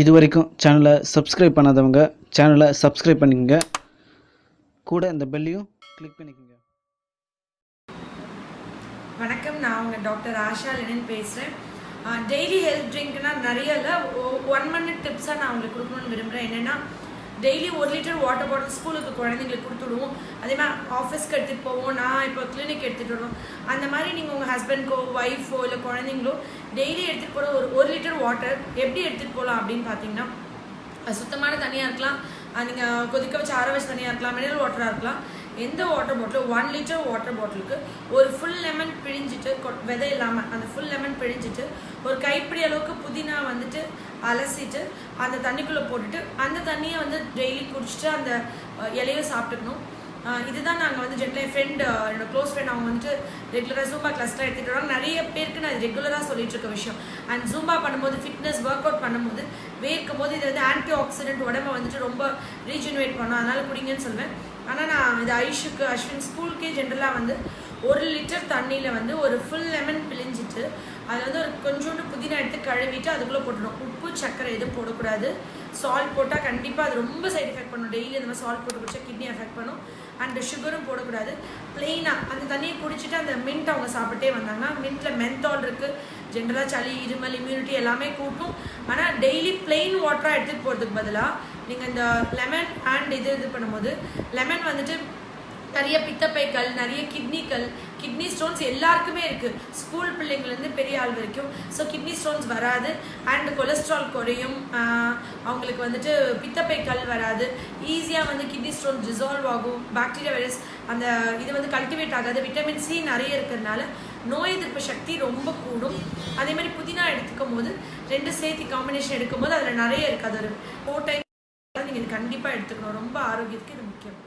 இது வரைக்கும் சேனலை சப்ஸ்கிரைப் பண்ணாதவங்க சேனலை சப்ஸ்கிரைப் பண்ணிக்கங்க. கூட இந்த பெல்லையும் கிளிக் பண்ணிக்கோங்க. வணக்கம் நான் உங்கள் டாக்டர் ஆஷா லெனின் பேசுகிறேன் டெய்லி ஹெல்த் ட்ரிங்க்னால் நிறைய இல்லை ஒன் மினிட் டிப்ஸாக நான் உங்களுக்கு கொடுக்கணும்னு விரும்புகிறேன் என்னென்னா டெய்லி ஒரு லிட்டர் வாட்டர் பாட்டில் ஸ்கூலுக்கு குழந்தைங்களுக்கு கொடுத்துடுவோம். அதே மாதிரி ஆஃபீஸ்க்கு எடுத்துகிட்டு போவோம். நான் இப்போ கிளினிக் எடுத்துகிட்டு வருவோம் அந்த மாதிரி நீங்கள் உங்கள் ஹஸ்பண்ட்க்கோ ஒய்ஃபோ இல்லை குழந்தைங்களோ டெய்லி எடுத்துகிட்டு போகிற ஒரு ஒரு லிட்டர் வாட்டர் எப்படி எடுத்துகிட்டு போகலாம் அப்படின்னு பார்த்தீங்கன்னா சுத்தமான தண்ணியாக இருக்கலாம். நீங்கள் கொதிக்க வச்சு ஆற வச்சு தண்ணியாக இருக்கலாம். மினரல் வாட்டராக இருக்கலாம். எந்த வாட்டர் பாட்டிலும் ஒன் லிட்டர் வாட்டர் பாட்டிலுக்கு ஒரு ஃபுல் லெமன் பிழிஞ்சிட்டு விதை இல்லாமல் அந்த ஃபுல் லெமன் பிழிஞ்சிட்டு ஒரு கைப்பிடி அளவுக்கு புதினா வந்துட்டு அலசிட்டு அந்த தண்ணிக்குள்ளே போட்டுட்டு அந்த தண்ணியை வந்து டெய்லி குடிச்சிட்டு அந்த இலையை சாப்பிட்டுக்கணும். இதுதான் நாங்கள் வந்து ஜென்ரல் என் ஃப்ரெண்ட் என்னோட க்ளோஸ் ஃப்ரெண்ட் அவங்க வந்துட்டு ரெகுலராக ஜூம்பா கிளஸ்டராக எடுத்துகிட்டு வராங்க. நிறைய பேருக்கு நான் ரெகுலராக சொல்லிட்டு இருக்க விஷயம். அண்ட் ஜூம்பா பண்ணும்போது ஃபிட்னஸ் ஒர்க் அவுட் பண்ணும்போது வேர்க்கும் போது இது வந்து ஆன்டி ஆக்சிடென்ட் உடம்ப வந்துட்டு ரொம்ப ரீஜெனுவேட் பண்ணும். அதனால் குடிங்கன்னு சொல்வேன். ஆனால் நான் இது ஐஷுக்கு அஸ்வின் ஸ்கூலுக்கே ஜென்ரலாக வந்து ஒரு லிட்டர் தண்ணியில் வந்து ஒரு ஃபுல் லெமன் அதில் வந்து ஒரு கொஞ்சோண்டு புதினா எடுத்து கழுவிட்டு அதுக்குள்ளே போட்டுடணும். உப்பு சர்க்கரை எதுவும் போடக்கூடாது. சால்ட் போட்டால் கண்டிப்பாக அது ரொம்ப சைட் எஃபெக்ட் பண்ணும். டெய்லி அந்த மாதிரி சால்ட் போட்டு குடிச்சா கிட்னி எஃபெக்ட் பண்ணும். அண்ட் சுகரும் போடக்கூடாது. ப்ளெயினாக அந்த தண்ணியை குடிச்சிட்டு அந்த மின்ட் அவங்க சாப்பிட்டே வந்தாங்கன்னா மின்ட்டில் மென்தால் இருக்குது ஜென்ரலாக சளி இருமல் இம்யூனிட்டி எல்லாமே கூட்டும். ஆனால் டெய்லி ப்ளெயின் வாட்டராக எடுத்துகிட்டு போகிறதுக்கு பதிலாக நீங்கள் இந்த லெமன் அண்ட் இது இது பண்ணும்போது லெமன் வந்துட்டு நிறைய பித்தப்பைகள் நிறைய கிட்னிகள் கிட்னி ஸ்டோன்ஸ் எல்லாருக்குமே இருக்குது ஸ்கூல் பிள்ளைங்கள்லேருந்து பெரிய ஆள் வரைக்கும். ஸோ கிட்னி ஸ்டோன்ஸ் வராது. அண்ட் கொலஸ்ட்ரால் குறையும். அவங்களுக்கு வந்துட்டு பித்தப்பைக்கல் வராது. ஈஸியாக வந்து கிட்னி ஸ்டோன் டிசால்வ் ஆகும். பாக்டீரியா வைரஸ் அந்த இது வந்து கல்டிவேட் ஆகாது. விட்டமின் சி நிறைய இருக்கிறதுனால நோய் எதிர்ப்பு சக்தி ரொம்ப கூடும். அதே மாதிரி புதினா எடுத்துக்கும் போது ரெண்டு சேர்த்து காம்பினேஷன் எடுக்கும்போது அதில் நிறைய இருக்குது அது ஒரு ஃபோர் டைம் நீங்கள் இது கண்டிப்பாக எடுத்துக்கணும். ரொம்ப ஆரோக்கியத்துக்கு இது முக்கியம்.